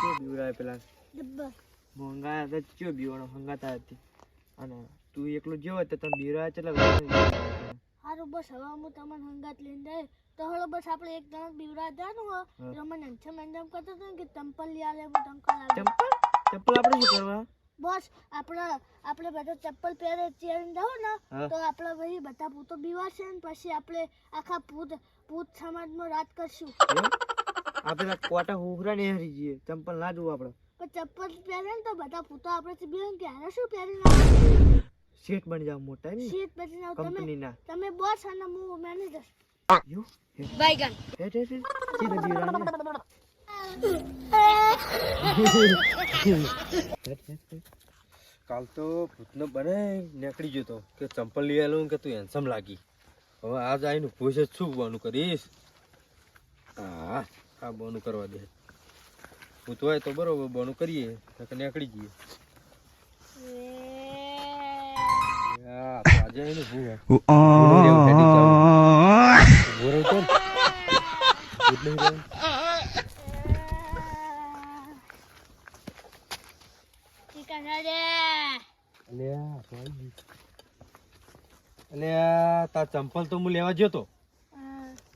ચો બીવડાવે પેલા? મોંઘા હતા ચો બીવાનો હંગાતા હતી. અને તું એકલો જેવો તો તમે બીવડાવે બધા હારું બસ. હવે હું તમને હંગાત લઈને જાય તો હળો બસ આપણે એક જણ બીવરા જવાનું હો. એટલે મને અંછમ અંજામ કરતો હતો કે ચંપલ લઈ આવે હું ટંકલ આવે ચંપલ? ચંપલ આપણે શું કરવા? બસ આપણે આપણે બધા ચપ્પલ પહેરે ચેરીને જાવ ને તો આપણે ભાઈ બધા પૂતો બીવાશે ને પછી આપણે આખા પૂત પૂત સમાજમાં રાત કરશું. એમ? આ પેલા કોટા હુકરા ને હરી જઈએ ચંપલ ના જોવું આપણે પણ ચપ્પલ પહેરે ને તો બધા પૂતો આપણે કે હારે શું પહેરે શેઠ બની જાવ મોટા ને. શેઠ બની જાવ તમે કંપનીના. તમે બોસ અને હું મેનેજર. યુ બાયગન. હેઠ હેઠ હેઠ. સીધા બીવડાવે. કાલ તો ભૂતનો બને નીકળી ગયો તો. કે ચંપલ લઈ આલું કે તું હેન્સમ લાગી. હવે આજ આવીને પૂછ જ શું બનવાનું કરીશ. હા. આ બોનું કરવા દે. હોય તો બરોબર બોનું કરીએ નીકળી જઈએ. આજે આવીને ભૂ ચંપલ તો હું લેવા ગયો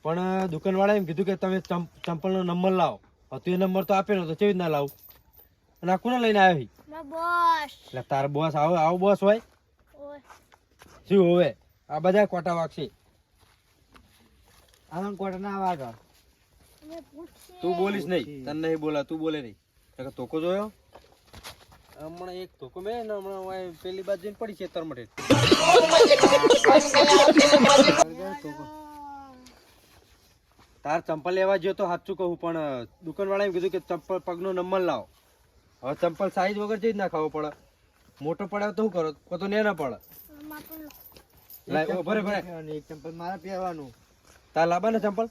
પણ દુકાનવાળાએ એમ કીધું કે તમે ચંપ- ચંપલનો નંબર લાવો. હવે તું એ નંબર તો આપેલો તો કેવી રીતના લાવું? અને આ કોને લઈને આવ્યો છે? બોસ એટલે તાર બોસ આવો આવો બોસ હોય. શું હોવે? આ બધા કોટા વાગશે આનંદ કોટા ના વાગા તું બોલીશ નહીં. તને નહીં બોલા તું બોલે નહીં. તોકો ધોકો જોયો? હમણાં એક ધોકો મેં ને હમણાં પેલી બાજુ જઈને પડી છે તરમટે તાર ચંપલ લેવા ગયો તો સાચું કહું પણ દુકાનવાળાએ કીધું કે ચંપલ પગનો નંબર લાવો. હવે ચંપલ સાઈઝ વગર જઈ જ ના ખાવો પડે. મોટો પડે તો શું કરો? કો તો ને ના પડે ભરે ચંપલ મારા પહેરવાનું. તાર લાબા ને ચંપલ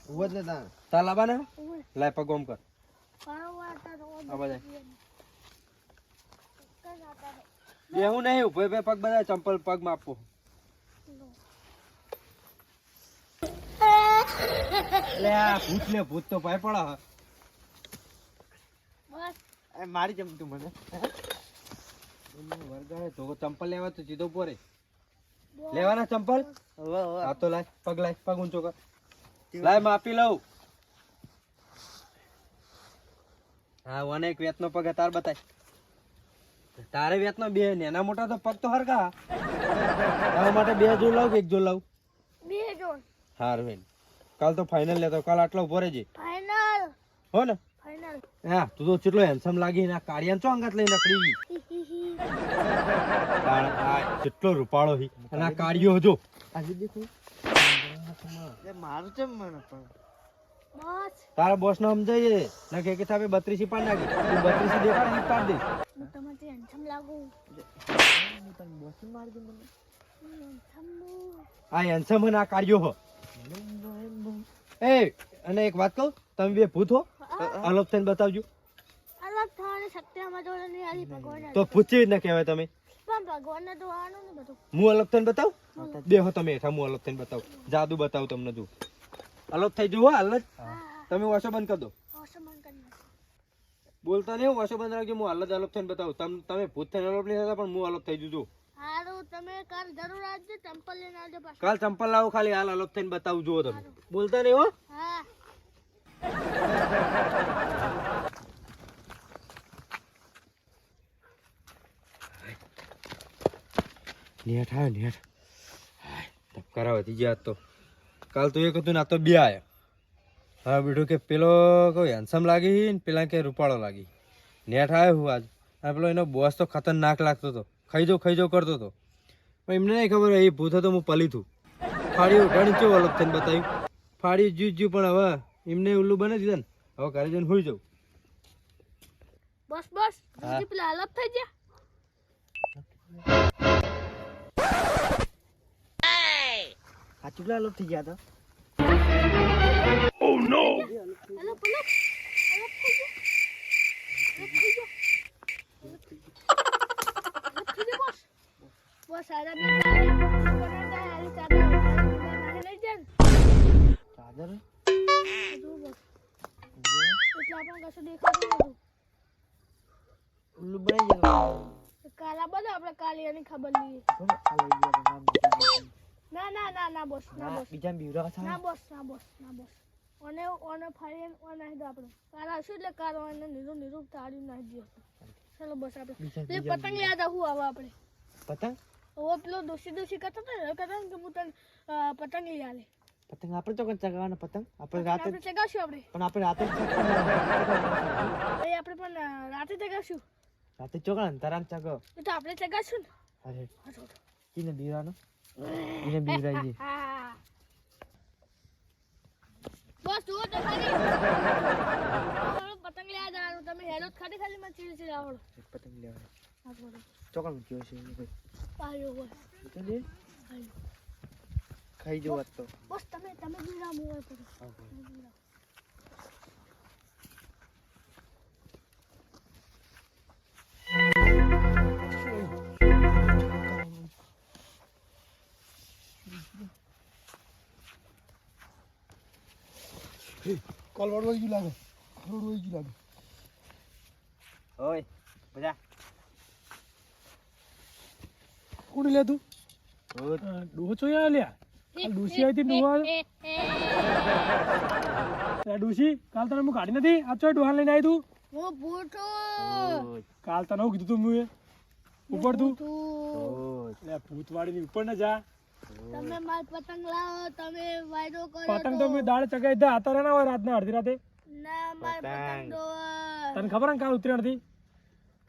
તાર લાબા ને લાય પગ ઓમ કર. આ બધા બેહું નહીં ઊભો પગ બધા ચંપલ પગમાં આ ભૂત ને ભૂત તો ભાઈ પડા હા. એ મારી ચમતું મને. વરગાડે તો ચંપલ લેવા તો સીધો પોરે લેવાના ચંપલ? હવે હવે. તો લાય પગ લાય પગ ઊંચો કર. લાય માપી લઉં. હા વને એક વેતનો પગ તાર બતાય. તારે વેતનો બે નેના મોટા તો પગ તો હરકા તારા માટે બે જોડ લાવ કે એક જોડ લાવ? બે જોડ. હાર બેન કાલ તો ફાઇનલ લેતો કાલ આટલો ઊભો રહેજે. ફાઇનલ હો ને? ફાઇનલ હા તું તો કેટલો હેન્સમ લાગી ને આ કાળિયાને ચો અંગત લઈને નકળી ગઈ? આ કેટલો રૂપાળો હી. અને આ કાળિયો જો. આજે દેખો. એ મારું ચમ મને પણ? બસ. તારા બોસ ને જઈએ ના કે કે થાપે બત્રીસી પાડ નાખી. તું બત્રીસી દેખાડની પાડ દે. હું તમારે હેન્સમ લાગુ. હું તને બોસ મારી દઉં મને? આ હેન્સમ ના આ કાળિયો હો. એ અને એક વાત કહું તમે બે ભૂત હો. અલોપ થઈને બતાવજો. અલગ થવાની શક્તિ અમારા જોડે ભગવાન તો પૂછી રીતના કહેવાય તમે. પણ ભગવાનને તો ને બધું. હું અલગ થઈને બતાવ? બે હો તમે હેઠા હું અલગ થઈને બતાવ. જાદુ બતાવું તમને જો. અલગ થઈ જુઓ હો જ. તમે વાસો બંધ કરી દો. બોલતા નહીં વાસો બંધ રાખજો હું અલગ જ અલગ થઈને બતાવું. તમ તમે ભૂત થઈને અલગ નહીં થતા પણ હું અલગ થઈ જજો હારું તમે કાલ જરૂર આવજો ચંપલ લઈને આવજો પાછા. કાલ ચંપલ લાવો ખાલી હાલ અલગ થઈને બતાવું જુઓ તમે. બોલતા નહીં હો? હા. નેટ આવ્યો નેટ. ધબકારા વધી ગયા તો. કાલ તો એક હતું ને આ તો બે આવ્યા હા બીઠું કે પેલો કોઈ હેન્સમ લાગી ને પેલા કે રૂપાળો લાગી. નેટ આવ્યો હું આજ. અને પેલો એનો બોસ તો ખતરનાક લાગતો હતો. ખાઈ ખૈજો કરતો હતો. પણ એમને નહીં ખબર એ ભૂત હતો હું પલીથું ફાડ્યું ઘણી ચો અલગ થઈને બતાવ્યું ફાડ્યું જ્યુ જ્યુ પણ હવે એમને ઉલ્લું બને દીધા ને. હવે ઘરે જઈને હોઈ જાઉં બસ બસ. પેલા અલગ થઈ ગયા. આ ચુકલા અલગ થઈ ગયા હતા. અલગ અલગ Hello, થઈ ગયા અલગ થઈ ગયા અલગ થઈ ગયા અલગ થઈ ગયા બસ બે ચાદર બધું બસ. એટલે આપણને કશું દેખાતું નતું ઉલ્લુ બનાવી કાલા બને આપણે કાલે એની ખબર લઈએ. બોલો આ લઈ ગયા તો નામ મૂકી દીધું. ના ના ના ના બોસ ના ના બોસ. બીજા બીવરા હતા ના? બોસ ના બોસ ના બોસ. ઓને ઓને ફાડી ઓને નાખી દો આપણે. કાલા શું એટલે કારો એને નીરું નીરું તાળી નાખી દો ચલો. બસ આપણે. પતંગ યાદ આવું આવે આપણે. પતંગ? હવે પેલો દોશી દોશી કરતો હતો ને એ કે હું તને પતંગ લઈ આલે. પતંગ આપણે તો ચગાવવાના પતંગ? આપણે રાતે ચગાવશું આપણે. પણ આપણે રાતે એ આપણે પણ રાતે ચગાવશું. રાતે ચોકડા અંધારામાં ચગાવ. તો આપણે ચગાવશું ને. અરે. કીને બીવરાનો કીને બીવરાઈએ હા બસ જુઓ તો ખાલી. પતંગ લેવા જવાનું તમે હેલો ખાલી ખાલી માં ચીલ ચીલ આવડો પતંગ લેવા હા ચોકડ મૂક્યો છે? હોય. તો પાયો. ખાઈ જો વાત તો. બસ તમે તમે બીરા મોય પડો. કોલ વળવાઈ ગયું લાગે. વળવાઈ ગયું લાગે. ઓય બધા. કોણ લે તું ડોહો છો યાર લ્યા? ડુસી ડોસી આવી હતી ડોહા આ કાલ તને હું કાઢી નથી? આ ચોય ડોહા લઈને આવી તું. હું કાલ તને કીધું તું મુએ? ઉપર તું. લે ભૂતવાડી ની ઉપર ના જા. તમે માર પતંગ લાવો તમે વાયદો કર્યો પતંગ તો મેં દાળ ચગાઈ દે આતા ના હોય રાતના અડધી રાતે. ના માર પતંગ. દો તને ખબર ને કાલ ઉતરી હતી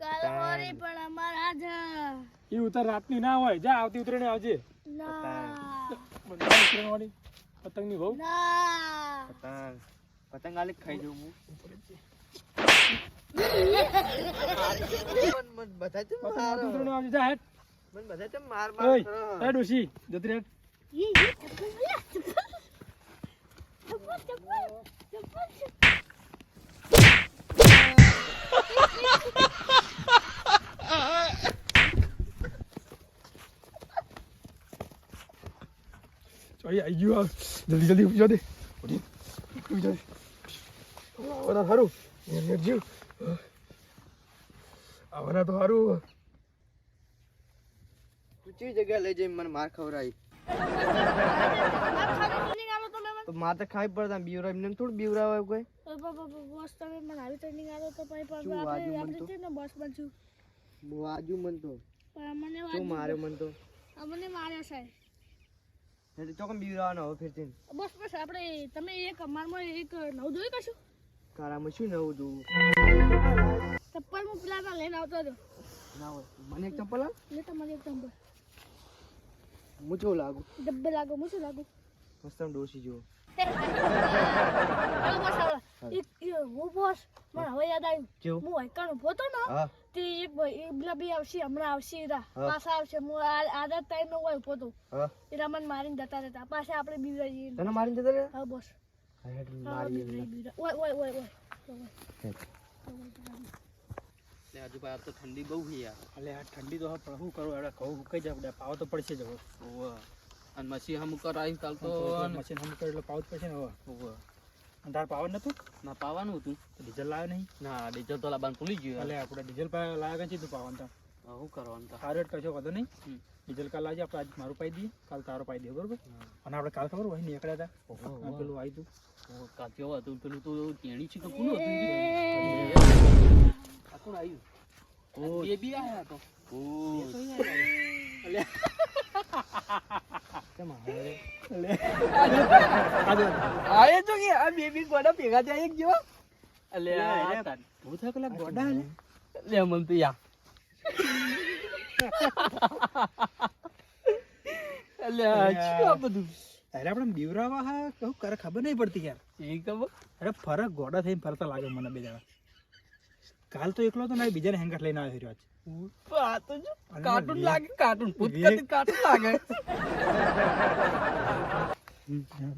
કાલ મારી પણ અમાર આજ એ ઉતર રાતની ના હોય. જા આવતી ઉતરણી આવજે. ના. બધા પતંગની. બહુ પતંગ. પતંગ આલે ખાઈ જવું હું. મન બધા માર. એ ડોસી જતી રે ઈ ઈ ચપ્પલ લે ચપ્પલ ચપ્પલ ચપ્પલ ચપ્પલ ચોઈ આવી ગયું. જલ્દી જલ્દી પૂછો દે ઉઠી. પૂછો દે આવવાના સારું નેર જીવ આવવાના તો સારું તું ચી જગ્યા લઈ જઈ મને માર તો માર તો ખાઈ પડતા બીવરા એમને થોડું બીવરા હોય કોઈ? બસ તમે મને આવી ટ્રેનિંગ આલો તો પછી પણ આપણે છે ને બસ બનશું આજુ મન તો મને શું માર્યો મન તો અમને માર્યો સાહેબ. એટલે ચોકમ બીવરાવાનો હવે ફેરથી બસ બસ આપણે તમે એક અમારમાં એક નવ જોઈ કશું કારામાં શું નવું જોવું? ચપ્પલ હું પેલા ના લઈને આવતો હતો. ના હોય. મને એક ચપ્પલ લે તો મને એક ચંપલ હું કેવું લાગુ. ડબ્બે લાગો હું શું લાગુ? મસ્ત ડોસી જેવો. હું બોસ મને હવે યાદ આવ્યું. હું હૈકાણ ઊભો હતો ને તે એક ભાઈ પેલા બી આવશે હમણાં આવશે ઈરા પાછા આવશે. હું આ આદત ટાઈમ નો હોય ઊભો હતો ઈરા મને મારીને જતા રહેતા. પાછા આપણે બીવરાઈ જઈએ તને મારીને જતા રહ્યા? હા બોસ. ઓય ઓય ઓય ઓય. તો ઠંડી બહુ છે યાર. અલે આ ઠંડી તો શું કરું? આપણે પાવ તો પડશે જ હવે. અને મસી હમ કરાવી કાલ તો મશીન હમ કરે એટલે પાવ જ પડશે ને હવે. તાર પાવર નતું? ના પાવાનું હતું. ડીઝલ લાવ્યો નહીં? ના ડીઝલ તો લાવવાનું ભૂલી ગયું. એટલે આપણે ડીઝલ લાવ્યા કઈ તું પાવન તો. શું કરવાનું તો? સારું કશો વાંધો નહીં. ડીઝલ કાલ લાવજે આપણે આજ મારું પાઈ દઈએ. કાલ તારો પાઈ દઈએ બરોબર? અને આપણે કાલ ખબર હોય નીકળ્યા હતા. પેલું આવ્યું તું કેવું હતું? પેલું તો તેણી છે કે કોણ હતું? આ કોણ આવ્યું? બે બી આયા તો આયે તો કે આ બેબી ગોડા ભેગા થયા એક જેવા અલે આ તાર- હું થાય પેલા ગોડા લે મન તો યા અલે શું બધું અરે આપણે બીવરાવા હા કહું કરે ખબર નહીં પડતી યાર એ ખબર અરે ફરક ગોડા થઈને ફરતા લાગે મને બે જણા કાલ તો એકલો તો ના બીજાને હેંગર લઈને આવ્યો રહ્યો તો આ તો જો કાર્ટૂન લાગે કાર્ટૂન. ભૂત કાર્ટૂન લાગે.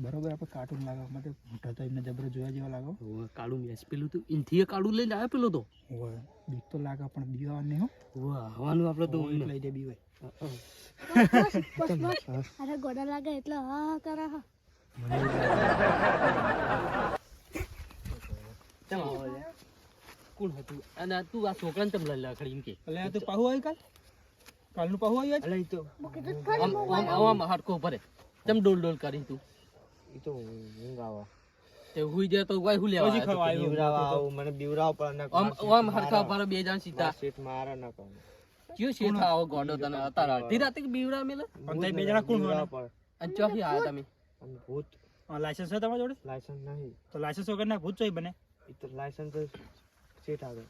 બરોબર આપણે કાર્ટૂન લાગે માટે મોટા તો એમને જબરો જોયા જેવા લાગો. ઓવે, કાળું મેચ પેલું તો ઇનથી કાળું લઈને આવ્યો પેલો તો. હોય બીક તો લાગે પણ બીવા નહીં હો. આવવાનું આપણે તો લઈ દે બીવાય અરે ગોડા લાગે એટલે હા કરા હા. ચમ આવો લે. કોણ હતું? અને તું આ છોકરાને તમ લઈ લખડી એમ કે. એટલે આ તો પાહુ આવી કાલ? કાલનું પાહુ આવી આજ? અલે તો આમ આમ આમ હરખો ભરે તમ ડોલ ડોલ કરી તું. ઈ તો ઊંઘ આવે તે હુઈ જાય તો વાય હું લેવા આવ્યો. બીવરાવા આવું મને બીવરાવ પર ના આમ આમ હરખા પર બે જણ સીધા. શેઠ મારા ના કહું કયો શેઠ આવો ગોંડો તને? અતાર અડધી રાતે બીવરા મેલે? પણ તઈ બે જણા કોણ હોવાના? અને ચોથી આયા તમે. ભૂત. લાયસન્સ છે તમારા જોડે? લાયસન્સ નહીં. તો લાયસન્સ વગર ના ભૂત ચોઈ બને. ઈ તો લાયસન્સ સીટ આવે.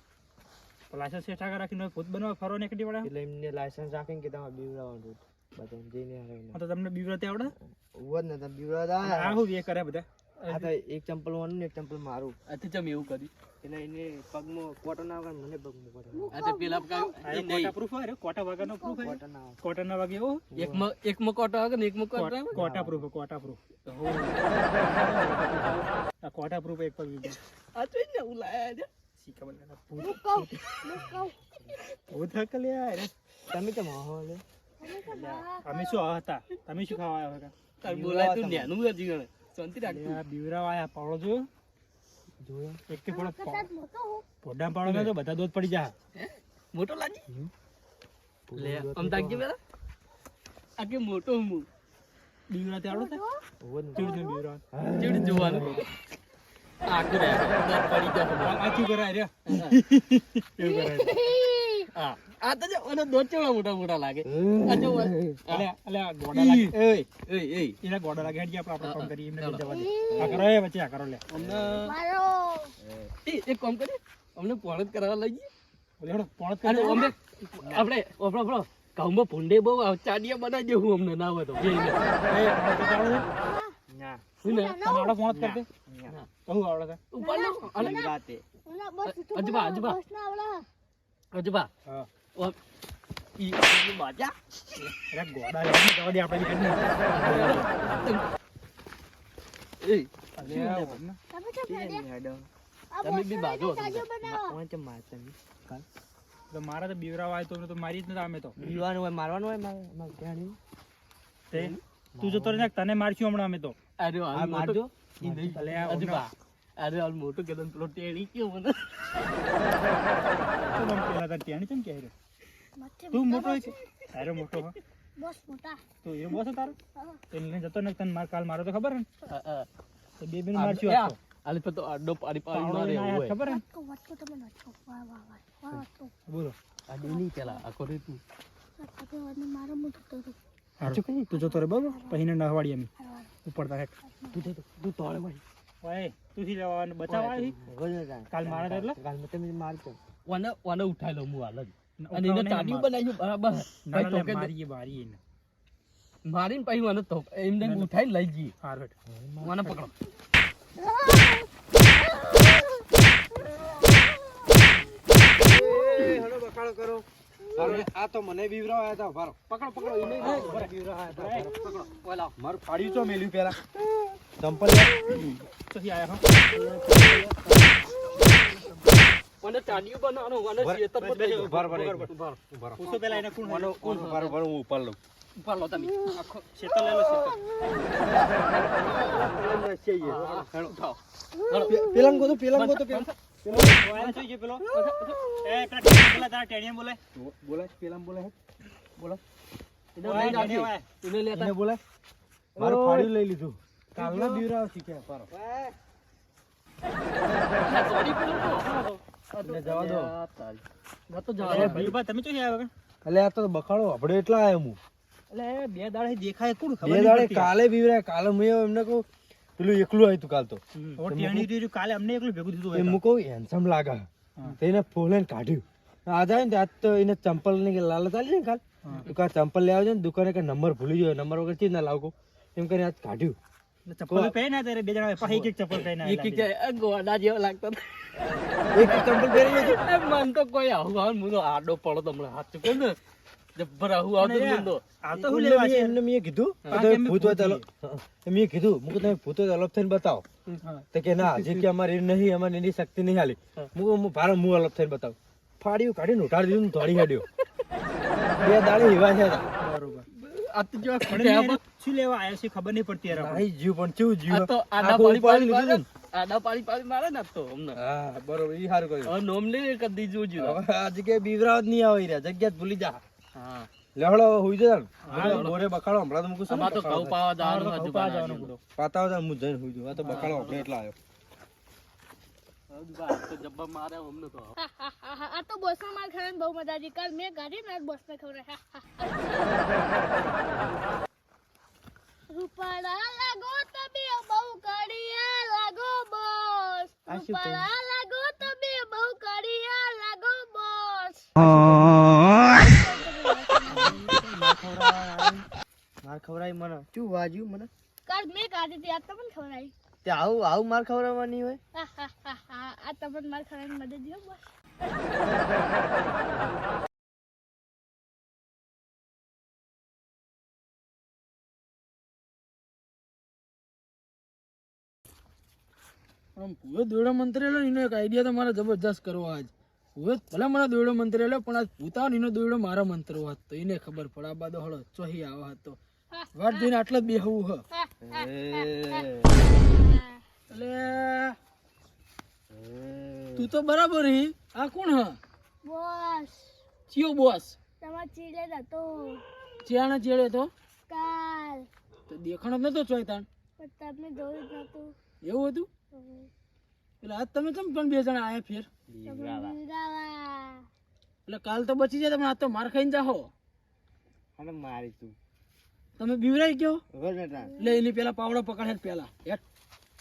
તો લાયસન્સ સેટ આગળ રાખીને ભૂત બનવા ફરવા નીકળી પડે એટલે એમને લાયસન્સ રાખીને કે તમારે બીવરાવાનું બધા જઈને હા, તો તમને બીવરાતે આવડે? ઉવા ને તમે બીવરાતા આ હું એ કરે બધા. આ તો એક ચંપલ વાનું ને એક ચંપલ મારું. આથી ચમ એવું કર્યું? એટલે એને પગમાં કોટો આવે મને પગમાં કોટો આ તે પેલા આ એ એક કોટા proof હોય કોટા વગરનો proof હોય. કોટો આવે. કોટા ના વાગે એકમાં એકમાં કોટો આવે ને એકમાં કોટો આવે? કોટા proof કોટા proof. આ કોટા proof એક પગ આ જોઈ ને હું લાયા છે શીખા બધાના ભૂત. કહું કહું ભૂત હકલ યાર. તમે કેમ હો લે અમે તો શું આ હતા તમે શું ખાવા આવ્યા હતા તાર બોલાય તું નેનું હજી ગણે શાંતિ રાખ આ બીવરાવ આયા પાવડો જોયો જોયો એક કે હું પોડા ને તો બધા દોધ પડી જા મોટો લાજી લે આમ તાકજે પેલા આ કે મોટો હું બીવરા તે આવડો જ ને. ચીડ ને બીવરા જોવાનું આ તો કામ કરો અમને મારો કરાવવા લઈ જઈએ ઓલે હેડો આપણે આપણો આપણો ઘઉંમાં ભૂંડે બહુ ચાડિયા બનાવી દેવું અમને ના હોય તો ના. શું ને? તને આવડે પોણત કરતે કહું આવડે છે ઉપાડ લો. અને બીવરાતે ઓલા બસ તું અજબા, અજબા. બસ ના આવડે. અજબા, હા. ઓ, ઈ ઈ બાજા. અરે ગોડા લેવા જવા દે આપણે હેડ તમે તો ફેડ્યા હેડો? તમે બી ના બાજુ તાજો બનાવો. કોણ છે મારતા નહીં કાલ તો મારા તો બીવરા આવે તો તો મારી જ નતા અમે તો. બીવાનું હોય મારવાનું હોય મારે મારે તે? તું જતો રહે તને મારશું હમણાં અમે તો. અરે હાલ આ મોટો- મારજો આ અજબા, અરે હાલ મોટો કદમ પેલો ટેણી કયો મને તું પેલા તાર ત્યાં કેમ મથે તું મોટો છે અરે મોટો હા બસ મોટા તો એ બોસ તારો એને જતો ને તને માર કાલ મારો તો ખબર ને આ, આ. તો બે બેનું મારશું એ આજ તો અડ્ડો પાડી પાડી મારે લઈને એવું આયા, હોય. ખબર ને વાટકો વાટકો તમે વાટકો વાહ વાહ વાહ વાહ બોલો આ ડેલી પેલા આખો રે તું વાટકો વાટકો મારો મોટો તો તો જતો રે બરોબર? પછી નહવાડી અમે. ઉપડતા હેક તું તો- તું તોળે ભાઈ ઓય તું થી લેવા બચાવવા આવી રોજ ન જાય. કાલ મારે એટલે? કાલ મેં તમે મારતો ઓને ઓને ઉઠાઈ લઉં હું હાલ જ. અને એને નહીં બનાવી બરાબર. ભાઈ તો કે મારીએ મારીએ એને. મારીને પછી મને તો એમને ઉઠાઈ લઈ જઈએ. હાર બેટ મને પકડો. કરો. આ તો મને બીવરાવા આયા તા ભારો પકડો પકડો એ નહીં મને બીવરાવ આયા તા પકડો. ઓલા. મારું ફાડ્યું તો મેલ્યું પેલા ચંપલ લે. આયા હો. બનાવવાનું પર. પૂછો પેલા એને કોણ કોણ હું લઉં. તમે. આખો લઈ લો પેલા? ગોતો પેલા. ઓય, પેલો એ પેલા ટેણીયા તારા ટેણીયા બોલાય. બોલાય પેલા બોલાય. એને લેતા. બોલાય? મારું ફાડ્યું લઈ લીધું. કાલના શીખ્યા પારો. બે દાડે દેખાય કોણ ખબર બે દાડે કાલે બીવરાય કાલે મેં એમને કહું પેલું એકલું આવ્યું તું કાલ તો. કાલે અમને એકલું ભેગું થયું એ હોય હું કહું હેન્ડસમ લાગે તેને ફોલે કાઢ્યું. આજ આવે ને આજ તો એને ચંપલની કે આવી છે ને કાલ. તું કાલ ચંપલ લઈ જાય ને દુકાને કે નંબર ભૂલી ગયો નંબર વગર ચીજ ના લાવકો. એમ કરીને આજ કાઢ્યું. ચપ્પલ પહેર્યા ત્યારે બે જણા એક એક ચપ્પલ પહેર્યા એક એક ગોડા જેવો લાગતો એક ચંપલ પહેરી મન તો કોઈ આવું હું તો આડો પડો તમને હાથ ચૂક્યો ને. જબ્બર આવું આવતું અને આ તો શું લેવા છે. એમને મેં કીધું કે તમે કે અમે ભૂત હોય તો ભૂત અલો- હા, મેં કીધું મું તમે ભૂત હોય થઈને બતાવો. તો કે ના હજી કે અમારે નહીં અમારે એની શક્તિ નહીં હાલી. હું. હું ભારે હું અલગ થઈને બતાવું. ફાડ્યું કાઢીને ઉઠાડી દીધું ને હેડ્યો. બે દાડે એવા છે. બરોબર. આ તો જો શું લેવા આયા છે ખબર નહીં પડતી યાર. જીવ પણ કેવું જીવ. તો આડા પાડી પાડી મારે. આડા પાડી પાડી મારે ને તો અમને. હા બરોબર ઈ સારું કર્યું. હવે નોમ લે કરી દીજો જો હવે આ જગ્યાએ બીવરાવ જ નહીં આવે રહ્યા જગ્યા જ ભૂલી જા. હા લેવડો હુઈ જા બોરે બકાળો હમણાં તો મૂકું છું તો ઘઉં પાવા જવાનું હતું જવાનું પાતા હતા હું જઈને હુઈ જાઉં. આ તો બકાળો આપણે એટલા આવ્યો. ને. રૂપાળા લાગો તમે બહુ કડિયા લાગો બોસ. રૂપાળા લાગો તમે બહુ કડિયા લાગો બોસ. માર ખવડાવી મને. શું વાજ્યું મને? કાલ મેં કાઢી હતી આજ તમને ખવડાવી. તે આવું આવું માર ખવડાવવાની હોય. આ તમને માર ખવરાવવાની મદદ જો બસ. પણ પૂરો દોડા મંત્રેલો એનો એક આઈડિયા તો મારે જબરજસ્ત કરવો આજ. ભૂવે ભલે મને દોડો મંત્રેલો પણ આ ભૂતાન એનો દોડો મારો મંત્ર હોત તો એને ખબર પડે. આ બાદો હળો ચોહી આવો હતો. વાત જોઈને આટલે જ બેહવું હ. હા, હા, હા. એટલે તું તો બરાબર હી. આ કોણ હ? બોસ. ચિયો બોસ. તમાર ચીલે હતો. ચિયાણા ચેડે તો કાલ. તો દેખાણો જ નતો ચોયતાણ. પણ તમને જોયું જ નતું. એવું હતું? એટલે આજ તમે કેમ પણ બે જણા આયા ફેર? એટલે કાલ તો બચી જાય તમે આજ તો માર ખાઈને જાહો. અને મારી તું. તમે બીવરાઈ ગયો? લે એની પેલા પાવડો પકડ હેઠ પેલા. હેઠ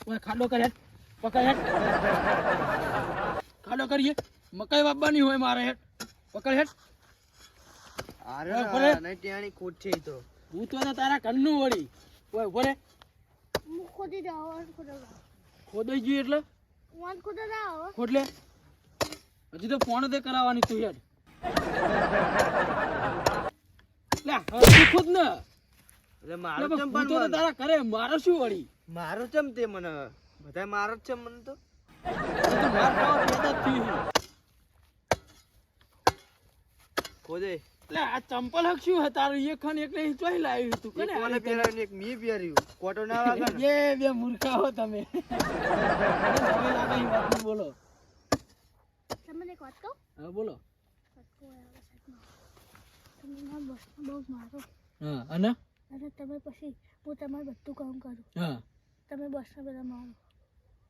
ઓય ખાડો કર હેઠ પકડ હેઠ ખાડો કરીએ. મકાઈ વાપવાની હોય મારે હેઠ પકડ હેઠ અરે નહીં ત્યાંની ખોટ છે તો. હું તો તારા કન્નું વળી. ઓય મુખ ખોદી જાઓ ખોદાઈ ગયું એટલે? ખોટલે? હજી તો ફોન તે કરાવવાની તું યાર. લે તું ખુદ ને. એટલે મારો ચમ પણ તો તારા કરે મારો શું વળી? મારો ચમ તે મને? બધા મારો ચમ છે મને તો. એ તો માર ખાવા પેદા જ ખોદે. લે આ ચંપલ હક શું હે? તારું એક ખન એક ને ચોઈ લાવ્યું હતું કને કોને પહેરાવીને એક મી પહેર્યું? કોટો ના લાગે ને? એ બે મૂર્ખા હો તમે. તમે લાગે એ વાત બોલો. તમને એક વાત કહું? હા બોલો. વાત કહું આ વખતમાં. તમે મારા બોસને બહુ મારો. હા અને? અને તમે પછી હું તમારું બધું કામ કરું. હા. તમે બોસને બધા મારો.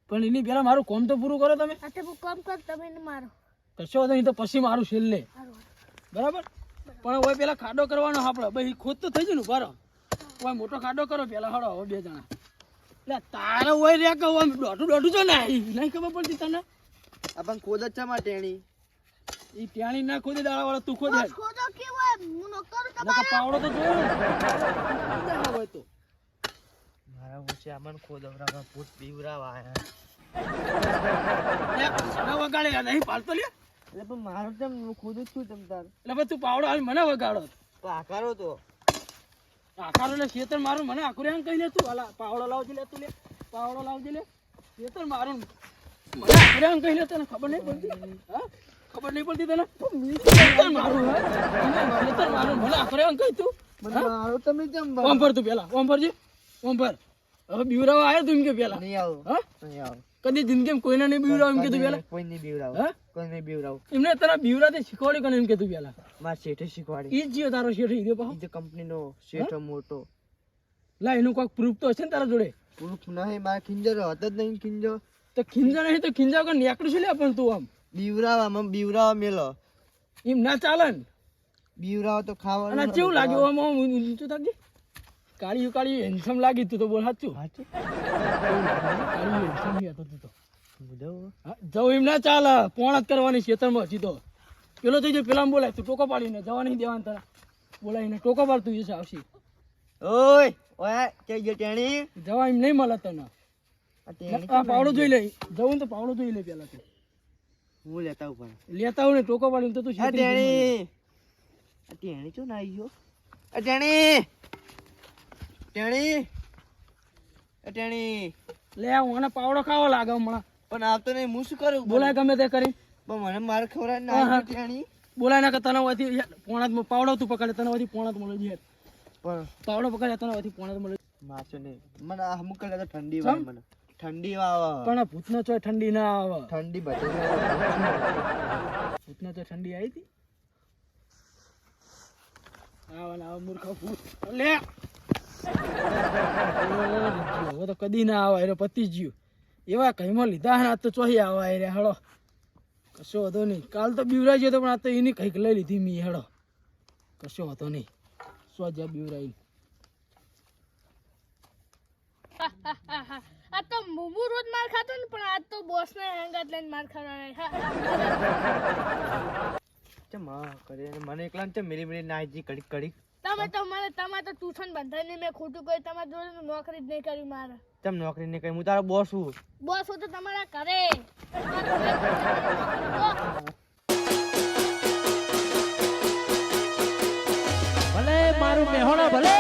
પણ એની પેલા મારું કોમ તો પૂરું કરો તમે. તો હું કામ કર તમે એને મારો. કશો નહીં તો પછી મારું છેલ્લે. બરાબર? પણ હવે પેલા ખાડો કરવાનો આપણે. ભાઈ ખોદ તો થઈ ગયું ને બારો હવે મોટો ખાડો કરો પેલા. હળો હવે બે જણા. એટલે તારે હોય રે કે આમ દોઢું દોઢું તો ને નહીં ખબર પડતી તને? આ પણ ખોદ જ છે માં ટેણી. એ ટેણી ના ખોદે દાડા વાળા તું ખોદે. ખોદો કે હોય હું નો કરું પાવડો તો જોયો હોય તો. મારા ખોદવરા ભૂત બીવરાવા આયા. લે, વગાડે નહીં પાલતો લે. એટલે પણ મારો ચમ હું ખુદ જ છું તમ તાર. એટલે તું પાવડો હાલ મને વગાડો. આકારો તો. આખારો ને ખેતર મારું મને આખું એમ કહી તું. હાલા પાવડો લાવજે લે તું લે. પાવડો લાવજે લે. ખેતર મારું મને આખું કહીને કહી તને ખબર નહીં પડતી? હા? ખબર નહીં પડતી તને? મારું હા? મારું મને એમ કહી તું? મને મારો તમે ચમ ઓમ પર તું પેલા ઓમ પરજી ઓમ પર હવે બીવરાવા આવ્યો તું કે પેલા. નહીં આવું. હા? નહીં આવું. કદી જિંદગીમાં કોઈને નહીં બીવડાવ એમ કીધું પેલા. કોઈ નહીં બીવડાવ. હા? કોઈ નહીં બીવડાવ. એમને તને બીવરાતે શીખવાડી કોને એમ કીધું પેલા? મારા શેઠે શીખવાડી. ઈ જીઓ તારો શેઠ ઈ પાહો ઈ કંપનીનો શેઠ મોટો. લા એનું કોઈક પ્રૂફ તો હશે ને તારા જોડે? પ્રૂફ નહીં મારા ખિંજર હતો જ નહીં ખિંજો તો ખીંજા નહીં તો ખિંજા વગર નેકડું છે લે પણ તું આમ? બીવરાવા મમ બીવરાવા મેલો. એમ ના ચાલે બીવરાવ તો અને ખાવાનું આ કેવું લાગ્યું આમ? ઊંચું થાકી કાળિયું કાળિયું હેન્ડસમ લાગી તું તો બોલ સાચું? સાચું? જવું એમ ના ચાલે. પોણ જ કરવાની ખેતરમાં સીધો. પેલો થઈ જાય પેલા બોલાય તું ટોકો પાડીને જવા નહીં દેવાનું તારા. બોલાવીને ટોકો પાડતું જશે આવશે. ઓય ઓય કે જે ટેણી? જવા એમ નહીં મળે તને. આ પાવડો જોઈ લે જવું તો પાવડો જોઈ લે પેલા તું. હું લેતા ઉપર લેતા હું ને ટોકો પાડીને તો તું ટેણી. ટેણી ચો ના આવી ગયો ટેણી. ટેણી. આ ટેણી લે મને પાવડો ખાવો લાગે હમણાં. પણ આવતો નહીં હું શું કરું? બોલાય ગમે તે કરી. પણ મને મારે ખવડાવ ના હા, હા. આવ્યું ટેણી બોલાય ના કે તને હોયથી પોણા પાવડો તું પકડે તને હોયથી પોણાત મળે છે પણ પાવડો પકડે તને અહીંથી પોણાત મળે મારશો નહીં. મને આ અમુક કલાક ઠંડી વાય મને. ઠંડી આવે પણ ભૂતનો ચોય ઠંડી ના આવે. ઠંડી બચે ભૂતનો ચોય ઠંડી આવી હતી? આવા આવા મૂર્ખા ભૂત. લે! હવે તો કદી ના આવા એટલે પતી ગયું એવા કઈમાં લીધા ને આ તો ચોહી આવા રે હળો. કશો હતો નહીં. કાલ તો બીવરાઈ ગયો તો પણ આ તો એની કંઈક લઈ લીધી મી હેડો કશો હતો નહીં. સો જ્યાં બીવરાઈ? આ તો મુમુ રોજ માર ખાતો ને પણ આજ તો બોસ ને હેંગત લઈને માર ખાવા ચમ કરે મને એકલા ચમ મેરી મેરી નાઈજી કડી કડીક તમે તો મને તમે તો ટ્યુશન બંધાઈને મેં ખોટું કહ્યું તમારા જોડે નોકરી જ નહીં કરી મારે. તમ નોકરી નહીં કરી? હું તારો બોસ છું. બોસ હું તો તમારા ઘરે. ભલે મારું મેહોણા ભલે.